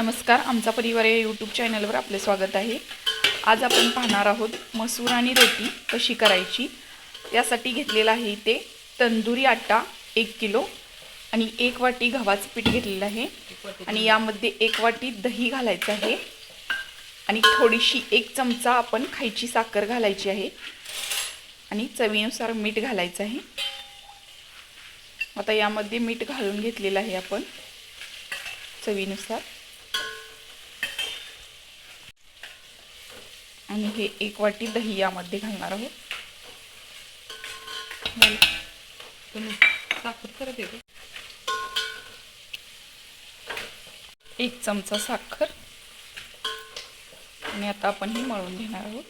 नमस्कार आमचा परिवार या यूट्यूब चॅनलवर आपले स्वागत आहे. आज आपण पाहणार आहोत मसूर आणि रोटी कशी करायची? यासाठी घेतलेला आहे इथे तंदुरी आटा एक किलो आणि एक वाटी गव्हाचं पीठ घेतलेलं आहे. आणि यामध्ये एक वाटी दही घालायचं आहे. आणि थोडीशी एक चमचा आपण खायची साखर घालायची आहे. आणि चवीनुसार मीठ घालायचं आहे. आता यामध्ये मीठ घालून घेतलेलं आहे आपण. चवीनुसार. आणि हे एक वाटी दही यामध्ये घालणार आहोत. साखर करत येते. एक चमचा साखर. आणि आता आपण हे मळून घेणार आहोत.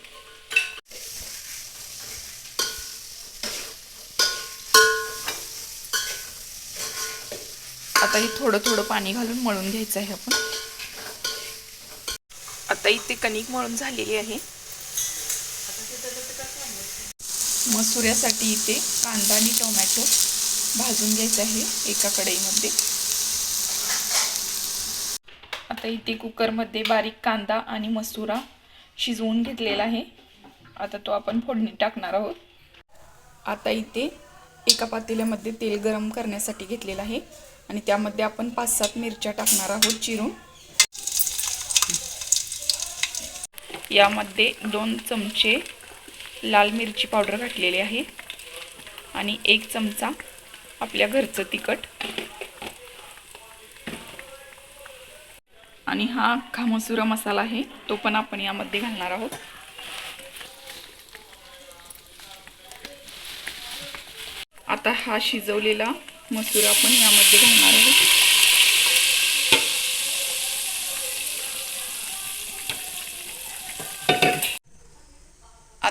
आता हे थोडं थोडं पाणी घालून मळून घ्यायचं आहे आपण. आता इथे कणिक मळून झालेली आहे. मसुऱ्यासाठी इथे कांदा आणि टोमॅटो भाजून घ्यायचं आहे एका कढईमध्ये. आता इथे कुकरमध्ये बारीक कांदा आणि मसुरा शिजवून घेतलेला आहे. आता तो आपण फोडणी टाकणार आहोत. आता इथे एका पातेल्यामध्ये तेल गरम करण्यासाठी घेतलेलं आहे. आणि त्यामध्ये आपण पाच सात मिरच्या टाकणार आहोत चिरून. यामध्ये दोन चमचे लाल मिरची पावडर घातलेली आहे आणि एक चमचा आपल्या घरचं तिखट. आणि हा खामसुरा मसाला आहे तो पण आपण यामध्ये घालणार आहोत. आता हा शिजवलेला मसूर आपण यामध्ये घालणार आहोत.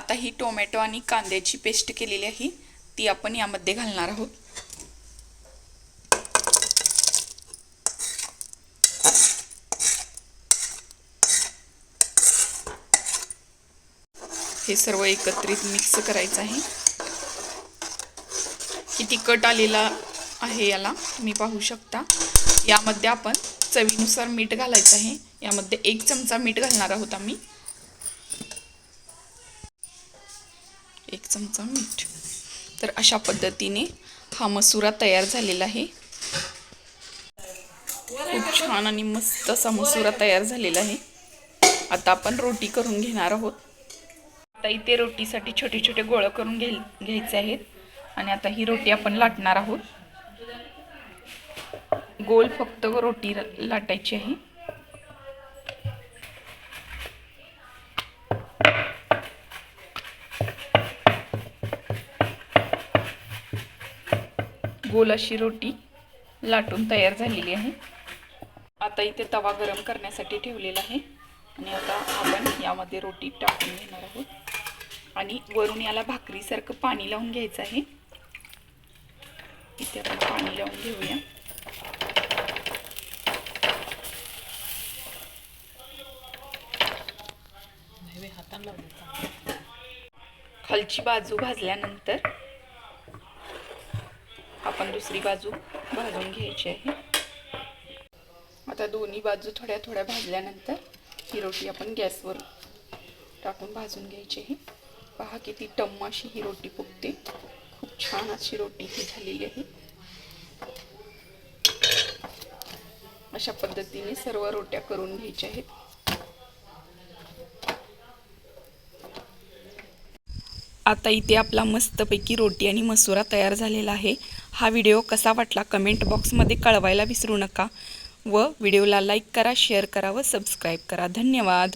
आता ही टोमॅटो आणि कांद्याची पेस्ट केलेली आहे ती आपण यामध्ये घालणार आहोत. हे सर्व एकत्रित मिक्स करायचं आहे. किती कट आलेला आहे याला तुम्ही पाहू शकता. यामध्ये आपण चवीनुसार मीठ घालायचं आहे. यामध्ये एक चमचा मीठ घालणार आहोत आम्ही. चमचा मीठ तर अशा पद्धतीने हा मसुरा तयार झालेला आहे. खूप छान आणि मस्त असा मसुरा तयार झालेला आहे. आता आपण रोटी करून घेणार आहोत. आता इथे रोटीसाठी छोटे छोटे गोळ करून घे घ्यायचे आहेत. आणि आता ही रोटी आपण लाटणार आहोत. गोल फक्त रोटी लाटायची आहे. गोल अशी रोटी लाटून तयार झालेली आहे. आता इथे तवा गरम करण्यासाठी ठेवलेला आहे. आणि आता आपण यामध्ये रोटी टाकून घेणार आहोत. आणि वरून याला भाकरीसारखं पाणी लावून घ्यायचं आहे. इथे आपण पाणी लावून घेऊया. खालची बाजू भाजल्यानंतर आपण दुसरी बाजू भाजून घ्यायची आहे. आता दोन्ही बाजू थोड्या थोड्या भाजल्यानंतर ही रोटी आपण गॅसवर टाकून भाजून घ्यायची आहे. पहा किती टम्म अशी ही रोटी फुगते. खूप छान अशी रोटी ही झालेली आहे. अशा पद्धतीने सर्व रोट्या करून घ्यायच्या आहेत. आता इथे आपला मस्तपैकी रोटी आणि मसुरा तयार झालेला आहे. हा व्हिडिओ कसा वाटला कमेंट बॉक्समध्ये कळवायला विसरू नका. व व्हिडिओला लाईक करा शेअर करा व सबस्क्राईब करा. धन्यवाद.